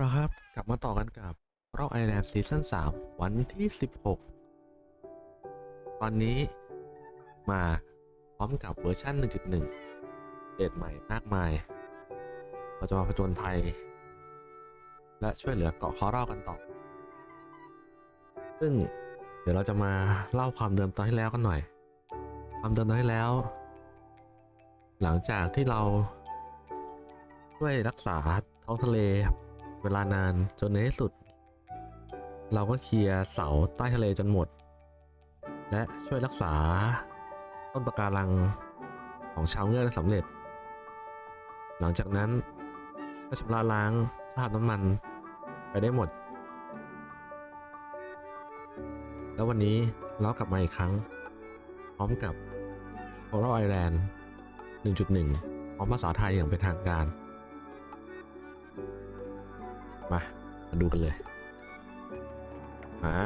ละครับ กลับมาต่อกันกับรอบไอแลนด์ซีซั่น3 วันที่ 16 ตอนนี้มาพร้อมกับเวอร์ชัน1.1 เดตใหม่มากมาย เราจะมาผจญภัย และช่วยเหลือเกาะคอรอกันต่อ ซึ่งเดี๋ยวเราจะมาเล่าความเดิมตอนที่แล้วกันหน่อย ความเดิมตอนที่แล้ว หลังจากที่เราช่วยรักษาท้องทะเล เวลานานจนในที่สุด เราก็เคลียร์เสาใต้ทะเลจนหมด และช่วยรักษาต้นปะการังของชาวเงือกได้สำเร็จ หลังจากนั้นก็ชำระล้างคราบน้ำมันไปได้หมด แล้ววันนี้เรากลับมาอีกครั้ง พร้อมกับ Coral Island 1.1 พร้อมภาษาไทยอย่างเป็นทางการ มา มาดูกันเลยอ่า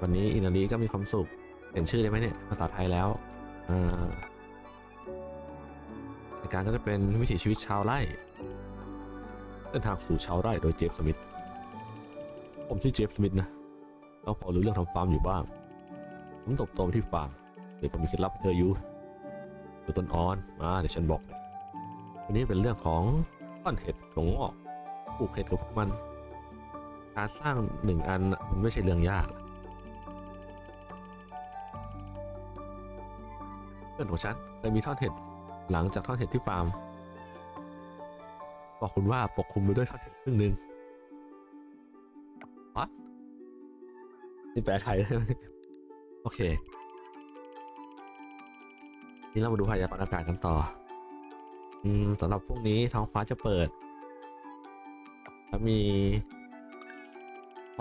วันนี้อินาลีก็มีความสุขเห็นชื่อได้ไหมเนี่ยภาษาไทยแล้วอ่าในการก็จะเป็นวิถีชีวิตชาวไร่เดินทางสู่ชาวไร่โดยเจฟสมิธผมชื่อเจฟสมิธนะก็พอรู้เรื่องทำฟาร์มอยู่บ้าง ผมตบโตมาที่ฟาร์มเดี๋ยวผมมีเคล็ดลับให้เธออยู่ดูต้นอ่อนมาเดี๋ยวฉันบอกวันนี้เป็นเรื่องของต้นเห็ดถั่วงอกปลูกเห็ดกับพวกมัน การสร้างหนึ่งอันมันไม่ใช่เรื่องยากเพื่อนของฉันเคยมีท่อนเห็ดหลังจากท่อนเห็ดที่ฟาร์มบอกคุณว่าปกคลุมไปด้วยท่อนเห็ดครึ่งหนึ่งวัดนี่แปลไทยโอเค นี่เรามาดูพยากรณ์อากาศกันต่อ อืมสำหรับพรุ่งนี้ท้องฟ้าจะเปิดแล้วมี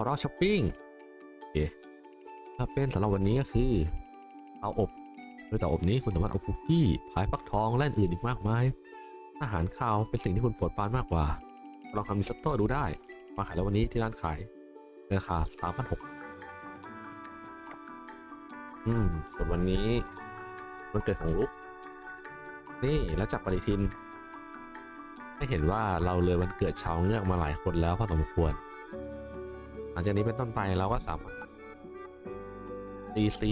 อรอช้อปปิ้งโอเคถ้าเป็นสำหรับวันนี้ก็คือเตาอบโดยเตาอบนี้คุณสามารถอบคุกกี้พายฟักทองและอื่นอีกมากมายอาหารข้าวเป็นสิ่งที่คุณโปรดปรานมากกว่า ลองทำมิสโต้ดูได้ มาขายแล้ววันนี้ที่ร้านขายในราคาสามพันหกอืมส่วนวันนี้มันเกิดของลุก นี่แล้วจากปฏิทินให้เห็นว่าเราเลยวันเกิดชาวเงือกมาหลายคนแล้วพอสมควร หลังจากนี้เป็นต้นไปเราก็สามารถตีซี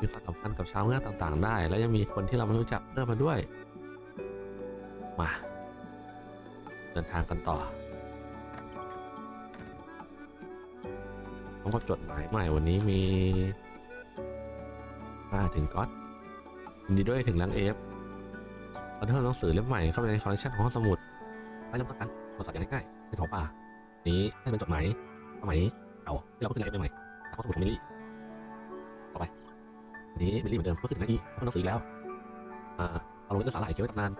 มีความสัมพันธ์กับชาวเงือกต่างๆ ได้ แล้วยังมีคนที่เราไม่รู้จักเพิ่มมาด้วย มาเดินทางกันต่อต้องก็จดหมายใหม่วันนี้มีมาถึงก๊อตยินดีด้วยถึงลังเอฟเราเพิ่มหนังสือเล่มใหม่เข้าไปในคอลเลคชันของห้องสมุดไปเริ่มต้นกันภาษาอย่างง่ายๆในท้องป่า นี้ให้เป็นจดหมายสมัยเก่าที่เราก็ขึ้นไลฟ์ใหม่ๆจากห้องสมุดของมิลลี่ต่อไปอันนี้มิลลี่เหมือนเดิมก็ขึ้นหน้าอีเพิ่มหนังสืออีกแล้วอ่าเอาลงเรื่องสาหร่ายเขียวไว้ตำนาน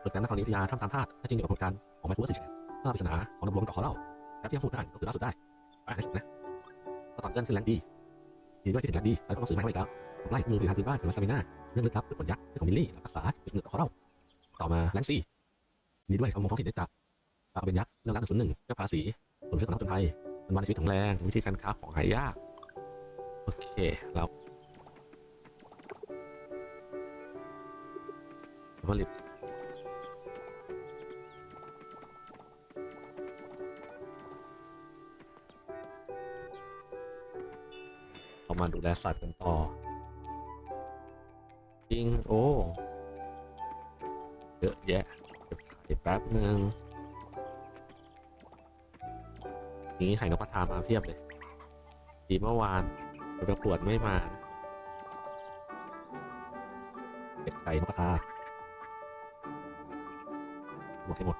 เปิดการนักธรณีวิทยาถ้ำตามธาตุถ้าจริงเกี่ยวกับผลการของไมโครสิชเรื่องปริศนาของนำรวมต่อขอเล่าแบบที่ห้องสมุดได้ก็คือล่าสุดได้อ่านให้สุดนะก็ตอนเลื่อนขึ้นแลนดี้ดีด้วยที่ถึงแลนดี้แล้วก็หนังสือใหม่เข้ามาอีกแล้วผมไล่มือผลิตภัณฑ์พื้นบ้านของมาซามิน่าเรื่องลึกลับพืชผลยักษ์ของมิลลี่และภาษาจุดเหนือขอเล่าต่อมาแลนซี่ดีด้วยสมองท้องถิ่นได้จับ ปลากระเบนยักษ์เรื่องรักหนึ่งศูนย์หนึ่งเรื่องภาษีผมเชื่อสำนักจนไทยมันมาในชีวิตของแรงวิธีการค้าของหายาก โอเคแล้วผลิตเอามาดูแลสัตว์กันต่อ จริง โอ้ เยอะแยะเก็บไข่แป๊บหนึ่ง นี้ไข่นกกระทามาเพียบเลยทีเมื่อวานไปประกวดไม่มานะเป็ดไข่นกกระทาหมดให้หมด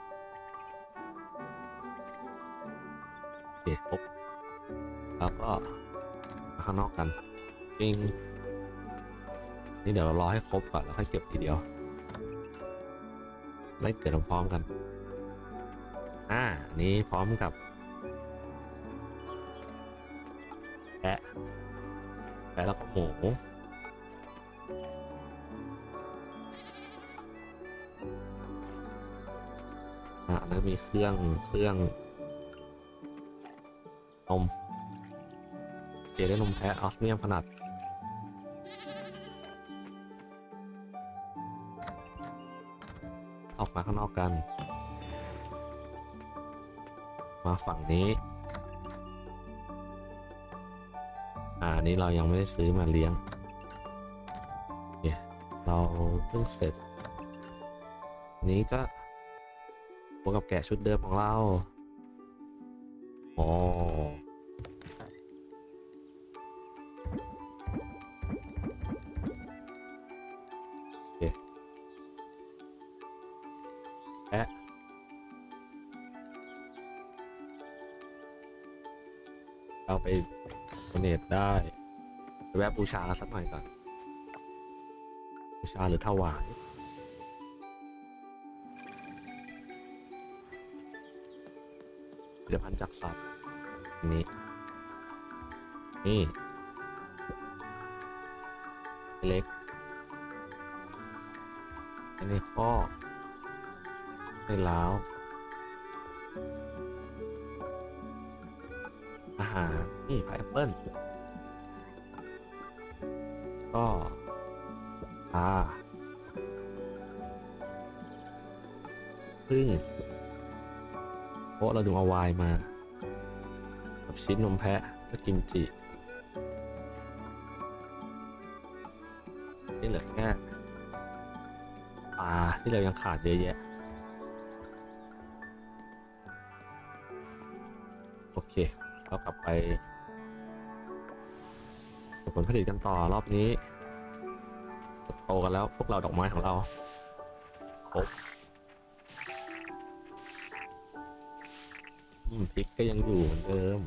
โอเคครบแล้วก็มาข้างนอกกันปิ้งนี่เดี๋ยวรอให้ครบก่อนแล้วค่อยเก็บทีเดียวไล่เกิดพร้อมกัน อ่าอันนี้พร้อมกับ แล้วก็หมูอะอันนั้นมีเครื่องเครื่องนมเจได้นมแพะออสเมียมขนาดออกมาข้างนอกกัน มาฝั่งนี้ อ่าอันนี้เรายังไม่ได้ซื้อมาเลี้ยงเราเพิ่งเสร็จ นี้ก็พวกกับแกะชุดเดิมของเรา อ๋อโอ บูชาสักหน่อยก่อนบูชาหรือถวายผลิตภัณฑ์จากสัตว์นี้ นี่ เล็กอันข้อในล้าวอาหารนี่พายแอปเปิ้ล ก็ปลาพึ่งเพราะเราถึงเอาไวน์มา กับชิ้นนมแพะก็กินจินี่เหลือแค่ปลาที่เรายังขาดเยอะแยะ โอเค เรากลับไป ผลผลิตกันต่อรอบนี้โตกันแล้วพวกเราดอกไม้ของเราโอืมพริกก็ยังอยู่เหมือนเดิม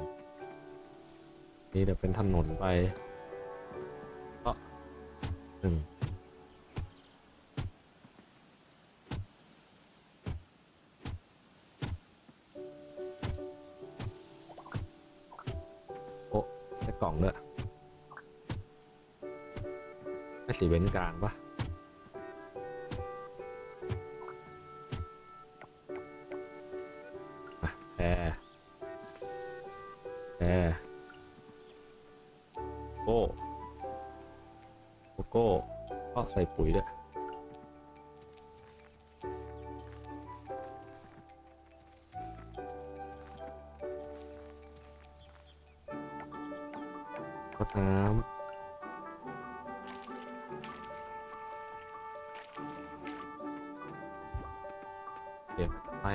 นี่เดี๋ยวเป็นถนนไปก็หนึ่ง สีเว้นกลางปะอะแพรแอร์โก้โกโก้ก็ใส่ปุ๋ยด้วยรดน้ำ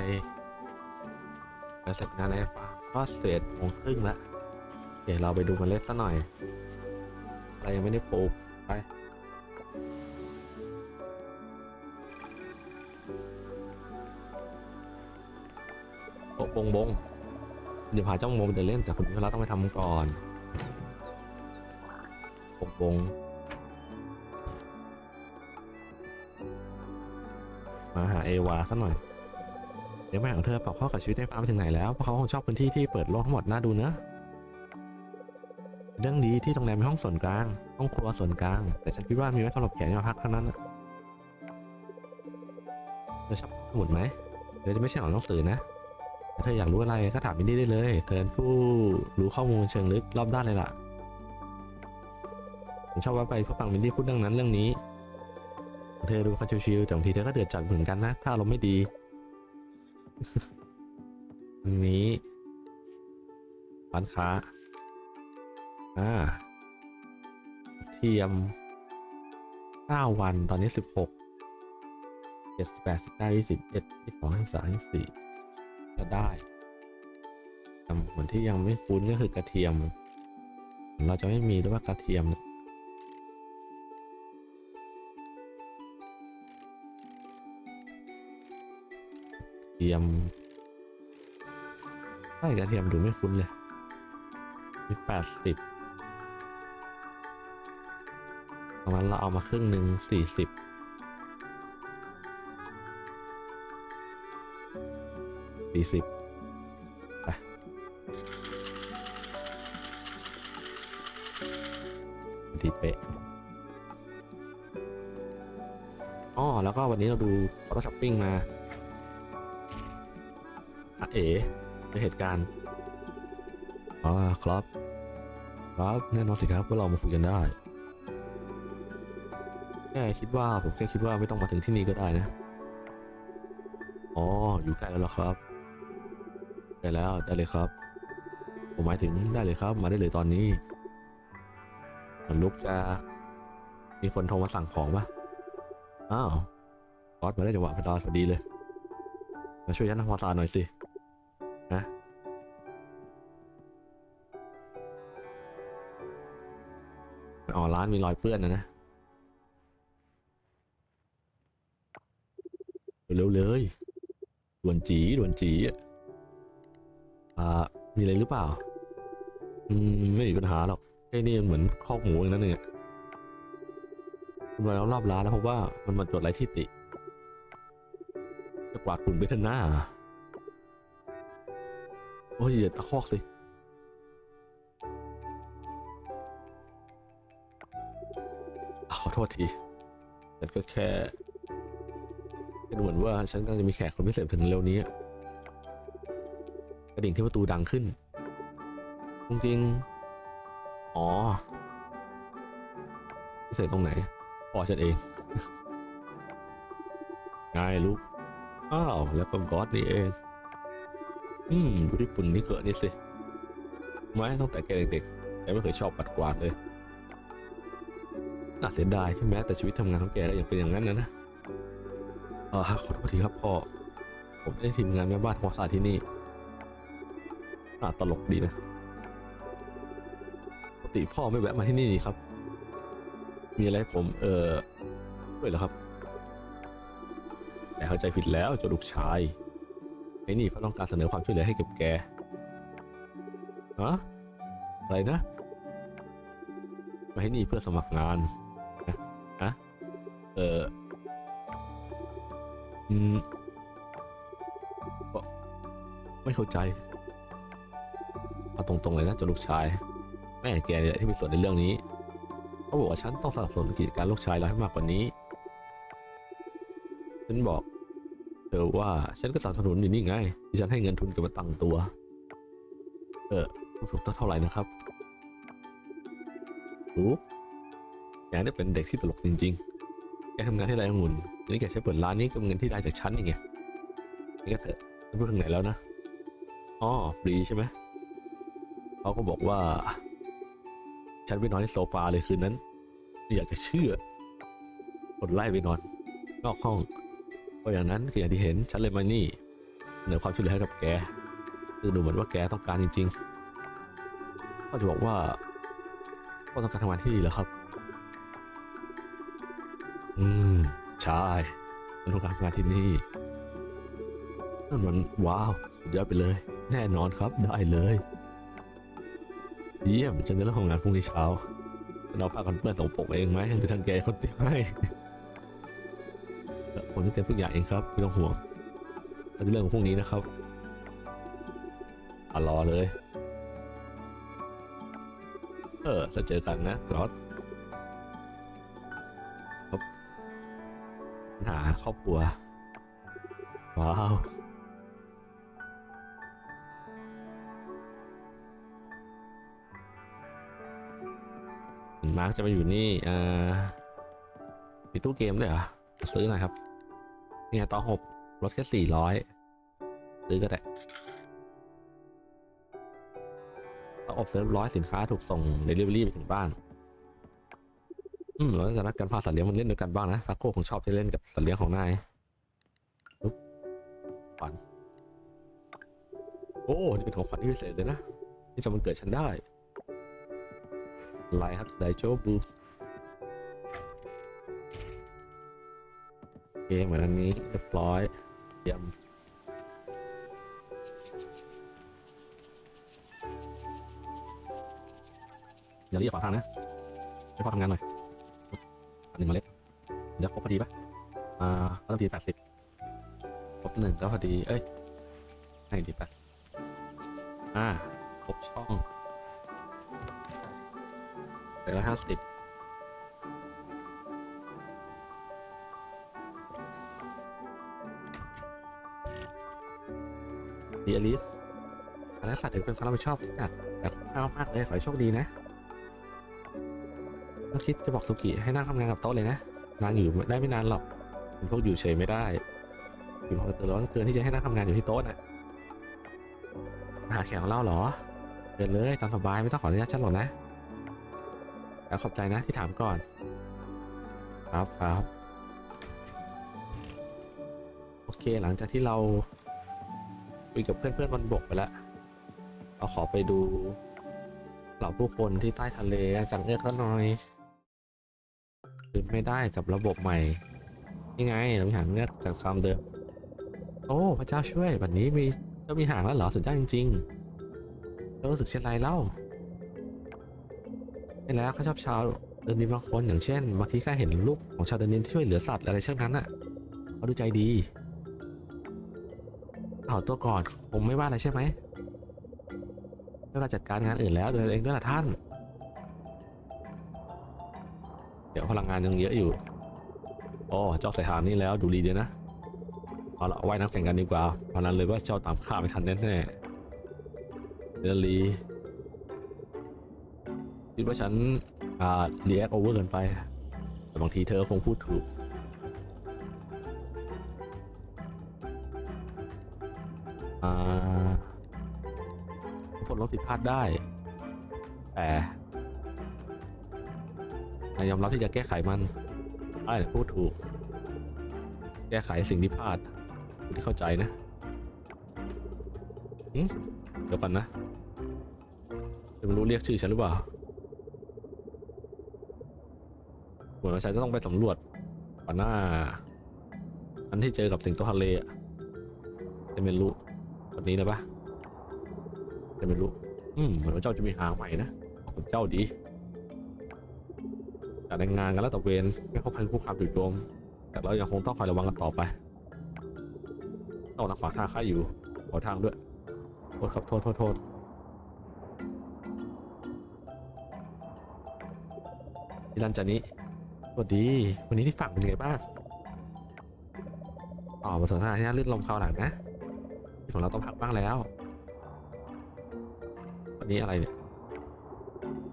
เดี๋ยวไปแล้วเสร็จงานอะไรบ้างก็เสร็จโมงครึ่งแล้วเดี๋ยวเราไปดูเมล็ดซะหน่อย อะไรยังไม่ได้ปลูกไปโอ้บงบงเดี๋ยวพาเจ้ามไปเดินเล่นแต่คุณพิเราต้องไปทำก่อนบงบงมาหาเอวาซะหน่อย เดี๋ยวแม่ของเธอปรับเข้ากับชีวิตได้ฟ้าไปถึงไหนแล้วเพราะเขาคงชอบพื้นที่ที่เปิดโล่งทั้งหมดน่าดูเนอะเรื่องดีที่โรงแรมมีห้องส่วนกลางห้องครัวส่วนกลาง แต่ฉันคิดว่ามีไว้สำหรับแขกที่มาพักเท่านั้นเธอชอบสมุดไหมเธอจะไม่ใช่หนังหนังสือนะถ้าเธออยากรู้อะไรก็ถามมินดี้ได้เลยเธอเป็นผู้รู้ข้อมูลเชิงลึกรอบด้านเลยล่ะฉันชอบว่าไปเพื่อฟังมินดี้พูดเรื่องนั้นเรื่องนี้ เธอดูเขาชิวๆแต่บางทีเธอก็เดือดจัดเหมือนกันนะ ถ้าอารมณ์ไม่ดี อันนี้ร้านค้า อ่า เทียม9วันตอนนี้ 16 7 8 19 21 22 23 24จะได้แต่เหมือนที่ยังไม่คุ้นก็คือกระเทียม เราจะไม่มีหรือว่ากระเทียม เทียมใช่กระเทียมดูไม่คุ้นเลยมีแปดสิบตรงนั้นเราเอามาครึ่งหนึ่งสี่สิบสี่สิบไปดีเป๊ะอ๋อแล้วก็วันนี้เราดูฟอโต้ช้อปปิ้งมา เอ๋ในเหตุการณ์อ๋อครับ ครับแน่นอนสิครับว่าเรามาคุยกันได้แค่คิดว่าผมแค่คิดว่าไม่ต้องมาถึงที่นี่ก็ได้นะ อ๋อ อยู่ใกล้แล้วหรอครับ ได้แล้วได้เลยครับ ผมหมายถึงได้เลยครับ มาได้เลยตอนนี้มันลุกจะมีคนโทรมาสั่งของปะอ้าวบอสมาได้จังหวะพอดีพอดีเลย มาช่วยฉันทำความสะอาดหน่อยสิ ร้านมีรอยเปื้อนนะนะเร็วเลยด่วนจีด่วนจีอะอ่ามีอะไรหรือเปล่า อืมไม่มีปัญหาหรอกไอ้นี่มันเหมือนคอกหมูอย่างนั้นเองอะคุณไปแล้วรอบร้านแล้วพบว่ามันมาจดไรที่ติจะกวาดฝุ่นไปเถอะหน้าโอ้ยอย่าตะคอกสิ ขอโทษทีฉันก็แค่เป็นเหมือนว่าฉันกำลังจะมีแขกคนพิเศษถึงเร็วนี้กระดิ่งที่ประตูดังขึ้นจริงๆอ๋อพิเศษตรงไหนอ๋อฉันเองไงลูกอ้าว แล้วก็ก๊อตนี่เอง อืมดูที่ปุ่นนี่เกิดนี่สิ ไม่ตั้งแต่แกเด็กๆแกไม่เคยชอบปัดกวาดเลย น่าเสียดายใช่ไหมแต่ชีวิตทำงานของแกแล้วยังเป็นอย่างนั้นนะนะเออขอโทษทีครับพ่อ ผมได้ทีมงานแม่บ้านของสาที่นี่น่าตลกดีนะปกติพ่อไม่แวะมาที่นี่นี่ครับ มีอะไรให้ผมเออด้วยเหรอครับแกเข้าใจผิดแล้วเจ้าลูกชายไอ้นี่เพราต้องการเสนอความช่วยเหลือให้กับแกฮะอะไรนะมาให้นี่เพื่อสมัครงาน เอออืมไม่เข้าใจเอาตรงๆเลยนะจ้าลูกชาย แม่แกเนี่ยที่มีส่วนในเรื่องนี้เขาบอกว่าฉันต้องสนับสนุนกิจการลูกชายเราให้มากกว่านี้ ฉันบอกเธอว่าฉันก็สนับสนุนอยู่นี่ไงที่ฉันให้เงินทุนกับมาตั้งตัว เออถูกต้องเท่าไหร่นะครับถูกแกนี่เป็นเด็กที่ตลกจริง ๆ แกทำงานที่ไรองุ่นทีนี้แกใช้เปิดร้านนี้กับเงินที่ได้จากฉันนี่ไงนี่ก็เถอะพูดถึงไหนแล้วนะอ๋อปรีใช่ไหมเขาก็บอกว่า ฉันไปนอนที่โซฟาเลยคืนนั้นไม่อยากจะเชื่อกดไล่ไปนอน นอกห้องเพราะอย่างนั้นคืออย่างที่เห็นฉันเลยมานี่เสนอความช่วยเหลือให้กับแกคือดูเหมือนว่าแกต้องการจริงๆก็จะบอกว่าก็ต้องการทำงานที่ดีเหรอครับ อืม ใช่ฉันต้องการทำงานที่นี่ นั่นมันว้าวสุดยอดไปเลย แน่นอนครับได้เลย เยี่ยม ฉันจะเริ่มทำงานพรุ่งนี้เช้าเอาผ้ากันเปื้อนส่งปกเองไหมห้ไปทางแกเขาเตรียมให้ผมจะเตรียมทุกอย่างเองครับไม่ต้องห่วงเราจะเริ่มพรุ่งนี้นะครับอะรอเลย เออจะเจอกันนะกรอส หาครอบครัว ว้าว มาร์กจะมาอยู่นี่เอ่ามีตู้เกมด้วยเหรอ ซื้อหน่อยครับนี่ไงต่อหกลดแค่สี่ร้อยซื้อก็ได้ตาอบเสริมร้อยสินค้าถูกส่งเดลิเวอรี่ไปถึงบ้าน อืมเราจะนัดกันพาสัตว์เลี้ยงมันเล่นด้วยกันบ้างนะทาโก้คงชอบที่เล่นกับสัตว์เลี้ยงของนายปุ๊บขวัญโอ้นี่เป็นของขวัญที่พิเศษเลยนะที่จะมันเกิดฉันได้อะไรครับไดโจบูโอเคเหมือนอันนี้เรียบร้อยเยี่ยมอย่าเรียกขวางทางนะให้พ่อทำงานหน่อย หนึ่งเมล็ดเดี๋ยวครบพอดีปะอ่าก็ต้องทีแปดสิบครบหนึ่งก็พอดีเอ้ยให้ดีแปดอ่าครบช่องเหลือห้าสิบดีอลิสการรักษาถือเป็นความรับผิดชอบที่หนักแต่คุ้มค่ามากเลยขอให้โชคดีนะ ก็คิดจะบอกสุกิให้นั่งทำงานกับโต๊ะเลยนะ นางอยู่ได้ไม่นานหรอกเป็นพวกอยู่เฉยไม่ได้ อยู่พอเตือนร้อนเกินที่จะให้นั่งทำงานอยู่ที่โต๊ะนะหาแขกของเราเหรอเดินเลยตามสบายไม่ต้องขออนุญาตฉันหรอกนะแล้วขอบใจนะที่ถามก่อน ครับครับ โอเคหลังจากที่เราคุยกับเพื่อนเพื่อนๆบนบกไปแล้วเราขอไปดูเหล่าผู้คนที่ใต้ทะเลจังเงือกแล้วหน่อย ลืมไม่ได้กับระบบใหม่นี่ไงเรามีหางเงือกจากซามเดิมโอ้พระเจ้าช่วยวันนี้มีเจ้ามีหางแล้วเหรอสุดยอดจริงๆเจ้ารู้สึกเช่นไรเล่าใช่แล้วเขาชอบชาวเดินดินบางคนอย่างเช่นบางทีข้าเห็นรูปของชาวเดินดินที่ช่วยเหลือสัตว์อะไรเช่นนั้นอะเขาดูใจดีเอาตัวก่อนคงไม่ว่าอะไรใช่ไหมเวลาจัดการงานอื่นแล้วดูแลเองด้วยล่ะท่าน เดี๋ยวพลังงานยังเยอะอยู่โอ้เจ้าใส่หางนี่แล้วดูดีเดียนะเอาละว่ายน้ำแข่งกันดีกว่าเพราะนั้นเลยว่าเจ้าตามข้าไม่ทันแน่ๆเดลีคิดว่าฉันอ่าเรียกโอเวอร์เกินไป แต่บางทีเธอคงพูดถูกอ่าทุกคนลดผิดพลาดได้ แต่ ยยอมรับที่จะแก้ไขมันได้พูดถูก แก้ไขสิ่งที่พลาดที่เข้าใจนะเดี๋ยวก่อนนะจะไม่รู้เรียกชื่อฉันหรือเปล่าเหมือนว่าฉันจะต้องไปสำรวจก่อนหน้า อันที่เจอกับสิงโตทะเลอะจะไม่รู้คนนี้เลยปะจะไม่รู้ อืมเหมือนว่าเจ้าจะมีหางใหม่นะขอบคุณเจ้าดี จากรายงานกันแล้วตะเวนไม่พบภัยคุกคามจู่โจมแต่เรายังคงต้องคอยระวังกันต่อไปต้องรักขวางทางข้าอยู่ขอทางด้วยโทษครับโทษโทษโทษพี่รันจานิสวัสดี วันนี้ที่ฝั่งเป็นไงบ้างอ๋อบทสนทนาที่น่าลื่นลมคราวหลังนะที่ของเราต้องพักบ้างแล้ว วันนี้อะไรเนี่ย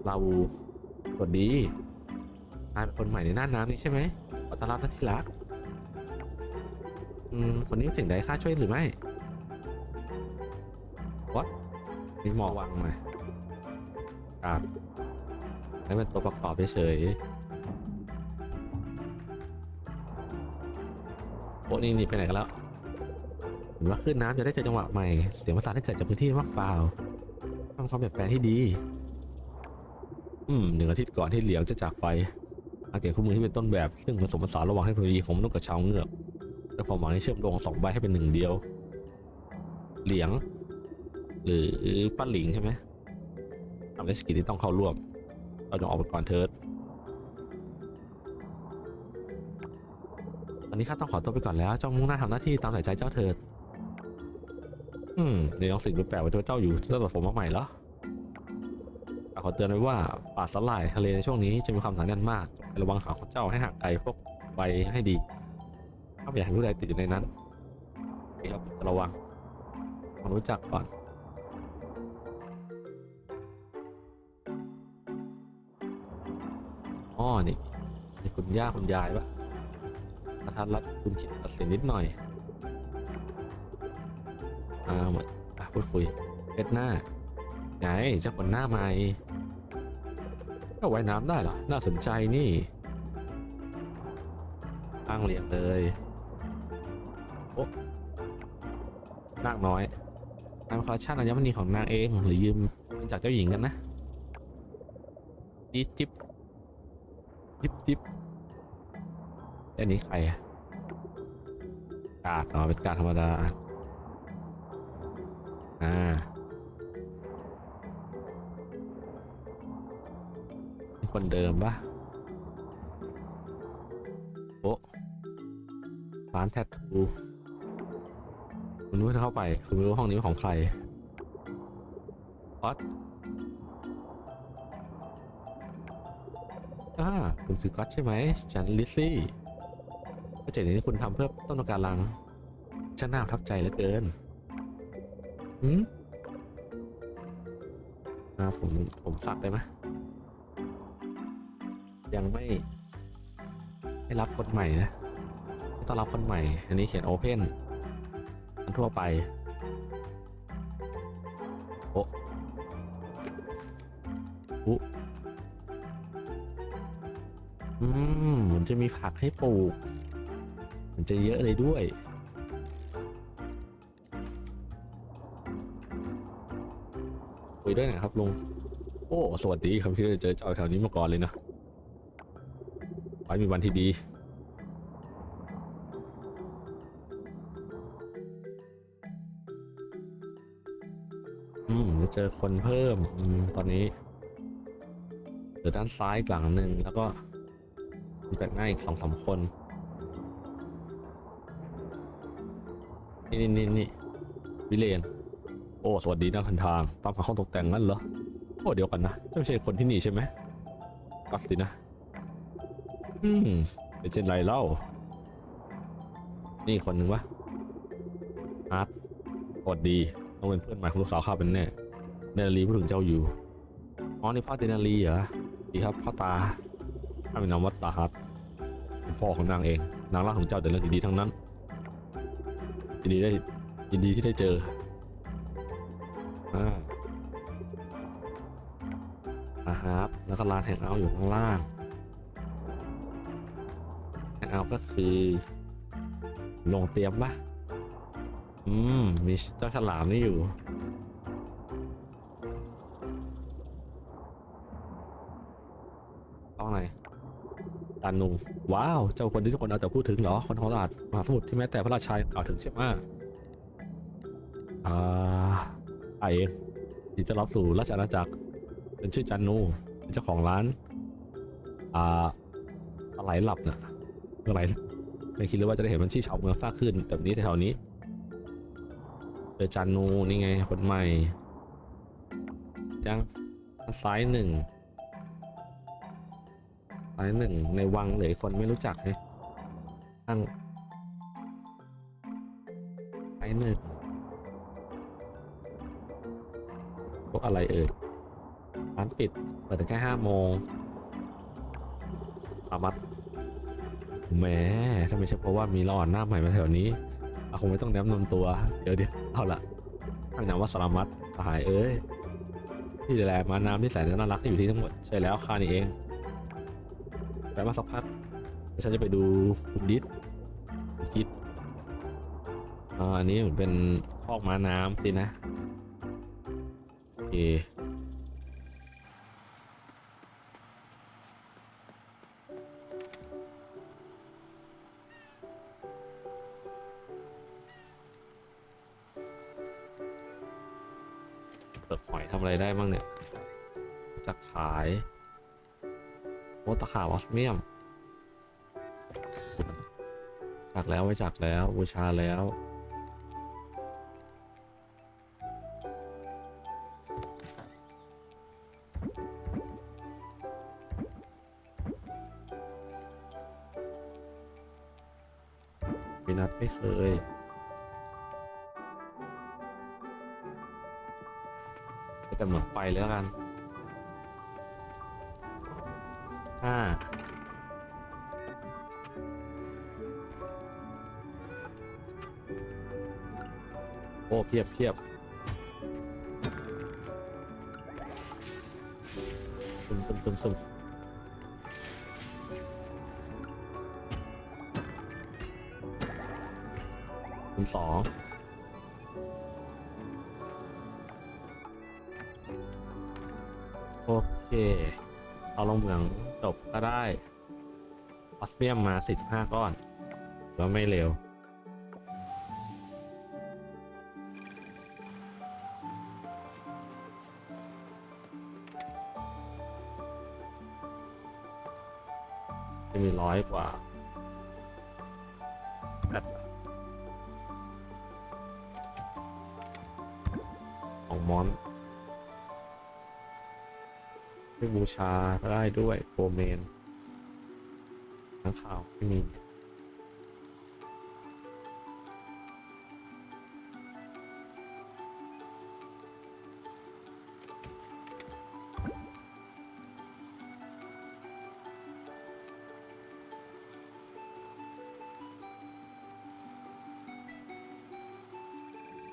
เราสวัสดี นายเป็นคนใหม่ในหน้าน้ำนี่ใช่ไหมขอต้อนรับนะที่รัก อืม คนนี้สิ่งใดข้าช่วยหรือไม่ What มีหมอวางมาครับให้เป็นตัวประกอบเฉยโอ้นี่นี่ไปไหนกันแล้วเห็นว่าขึ้นน้ำจะได้เจอจังหวะใหม่ เสียงประสาที่เกิดจากพื้นที่ว่างเปล่าทำความเปลี่ยนแปลงที่ดี อืมหนึ่งอาทิตย์ก่อนที่เหลียงจะจากไป อาเกตคู่มือที่เป็นต้นแบบ ซึ่งผสมผสานระหว่างเทคโนโลยีของมนุษย์กับชาวเงือกด้วยความหวังที่เชื่อมโยงสองใบให้เป็นหนึ่งเดียว เหลียง หรือป้าหลิงใช่ไหมทำในสกิจที่ต้องเข้าร่วม เราจงออกไปก่อนเถิดตอนนี้ข้าต้องขอตัวไปก่อนแล้ว เจ้ามุ่งหน้าทำหน้าที่ตามสายใจเจ้าเถิด อืมเดี๋ยองสิ่งแปลกๆไว้ตัวเจ้าอยู่เรื่องตัดผมมาใหม่เหรอขอเตือนไว้ว่าป่าสลายทะเลในช่วงนี้จะมีความหนาแน่นมากจ ระวังขาของเจ้าให้ห่างไกลพวกใบให้ดี ถ้าไม่อยากให้ผู้ใดติดอยู่ในนั้นนี่ครับระวังต้องรู้จักก่อนอ๋อนี่นี่คุณย่าคุณยายปะประธานรัฐคุณคิดตัดสินนิดหน่อย อ่าเหมือนอะพูดคุยเพชรหน้า ไงเจ้าคนหน้าใหม่ ก็ว่ายน้ำได้เหรอ น่าสนใจนี่ตั้งเรียงเลย โอ้นางน้อยนางคอลเลคชันอัญมณีของนางเอง หรือยืมมาจากเจ้าหญิงกันนะจิ๊บจิ๊บจิ๊บจิ๊บอันนี้ใครอะกาดอ๋อเป็นกาดธรรมดา อ่า คนเดิมปะโอ้ร้านแทททูคุณไม่รู้จะเข้าไปคุณไม่รู้ห้องนี้เป็นของใครออสอ่าคุณคือก๊อตใช่ไหมฉันลิซซี่โปรเจกต์นี้คุณทำเพื่อต้นต้องการลังฉันน่าประทับใจเหลือเกินหืมอ่าผมผมสักได้ไหม ยังไม่ไม่รับคนใหม่นะไม่ต้องรับคนใหม่ อันนี้เขียน Open อันทั่วไปโอ้อุอืมเหมือนจะมีผักให้ปลูกเหมือนจะเยอะเลยด้วยคุยด้วยนะครับลุงโอ้ สวัสดีครับที่เจอเจ้าแถวนี้มาก่อนเลยเนาะ ไว้มีวันที่ดีอืมจะเจอคนเพิ่มอมตอนนี้เหลือด้านซ้ายกหลังหนึ่งแล้วก็มีแปลกหน้าอีกสองสามคน นี่นี่นี่นี่วิเลน โอ้ สวัสดีนะคันทาง ตามหาห้องตกแต่งงั้นเหรอ โอ้ เดี๋ยวกันนะจ้าไม่ใช่คนที่นี่ใช่ไหมกัสสินะ อืมเป็นเช่นไรเล่า นี่คนหนึ่งวะอาร์ตสวัสดี ต้องเป็นเพื่อนใหม่ของลูกสาวข้าเป็นแน่เดนาลีพูดถึงเจ้าอยู่ อ๋อ นี่พ่อเดนาลีเหรอ ดีครับพ่อตาข้ามีนามว่าตาฮัตเป็นพ่อของนางเอง นางรักของเจ้าแต่เรื่องดีๆทั้งนั้น ยินดีได้ยินดีที่ได้เจออ่าอาฮาร์แล้วก็ร้านแฮงเอาอยู่ข้างล่าง เอาก็คือ ลงเตรียมปะอืม มีเจ้าฉลามนี่อยู่ ต้องไหนตานูว้าว เจ้าคนที่ทุกคนเอาแต่พูดถึงเหรอ คนของตลาดมหาสมุทรที่แม้แต่พระราชากล่าวถึงใช่ไหมอ่าไอเองที่จะรับสู่ราชอาณาจักร เป็นชื่อจันนูเป็นเจ้าของร้าน อ่าอะไรหลับนะ เมื่อไหร่ไม่คิดเลยว่าจะได้เห็นมันชื่ชาวเมืองสร้างขึ้น แบบนี้แถวนี้เจอจันนูนี่ไงคนใหม่ ยังซ้ายหนึ่งซ้ายหนึ่งในวังเหลือคนไม่รู้จักเลยตั้งซ้ายหนึ่งพวกอะไรเอ่ยร้านปิดเปิดถึงแค่ห้าโมงสามัด แหมถ้าไม่ใช่เพราะว่ามีละอ่อนหน้าใหม่มาแถวนี้อาคงไม่ต้องแนะนำตัว เดี๋ยวเดี๋ยวเอาละให้นามว่าสลามัดสหายเอ้ยที่ดูแลม้าน้ำที่แสนน่ารักที่อยู่ที่ทั้งหมดใช่แล้วข้านี่เองไปมาสักพักฉันจะไปดูคุณดิษคุณคิดอ่าอันนี้เหมือนเป็นคอกม้าน้ำสินะโอเค อกหอะไรได้บ้างเนี่ยจะขายโอตะขาวออสเมียมจากแล้วไว้จากแล้วบูชาแล้วมีนัดไม่เคย แต่หมือนไปแล้วกันห้าโอ้เพียบเพียบซุ่มซุ่มซุ่มซุ่มซุ่มสอง โอเค เอาลงเหมืองจบก็ได้ออสเมียมมา 45 ก้อนก็ไม่เร็ว จะมีร้อยกว่าแปดของมอน ไม่บูชาได้ด้วยโปรเมนทั้งข่าวไม่มี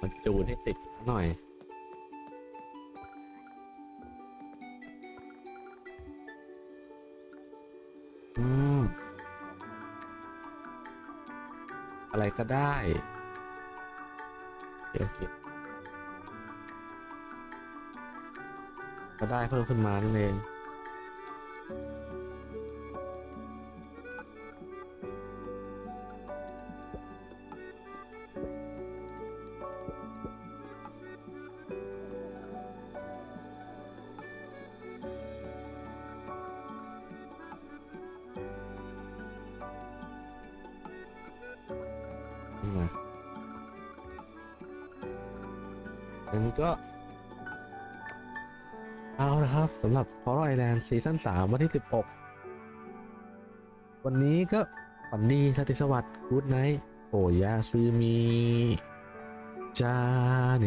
มันจูนให้ติดหน่อย อะไรก็ได้โอเคก็ได้เพิ่มขึ้นมานั่นเอง ซีซั่น3 วันที่ 16 วันนี้ก็ฝันดีทัติสวัสดิ์กูดไนท์โอยาซือมีจาเน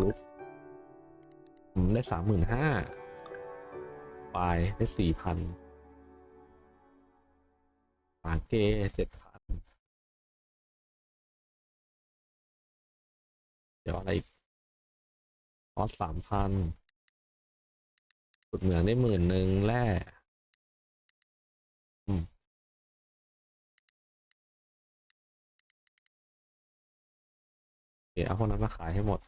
ลุกได้สามหมื่นห้าปลายได้สี่พันปาเกเจ็ดพัน ดี๋ยวอะไรอีกคอสสามพันขุดเหมืองได้หมื่นหนึ่งแร่อืมโอเคเอาคนนั้นมาขายให้หมด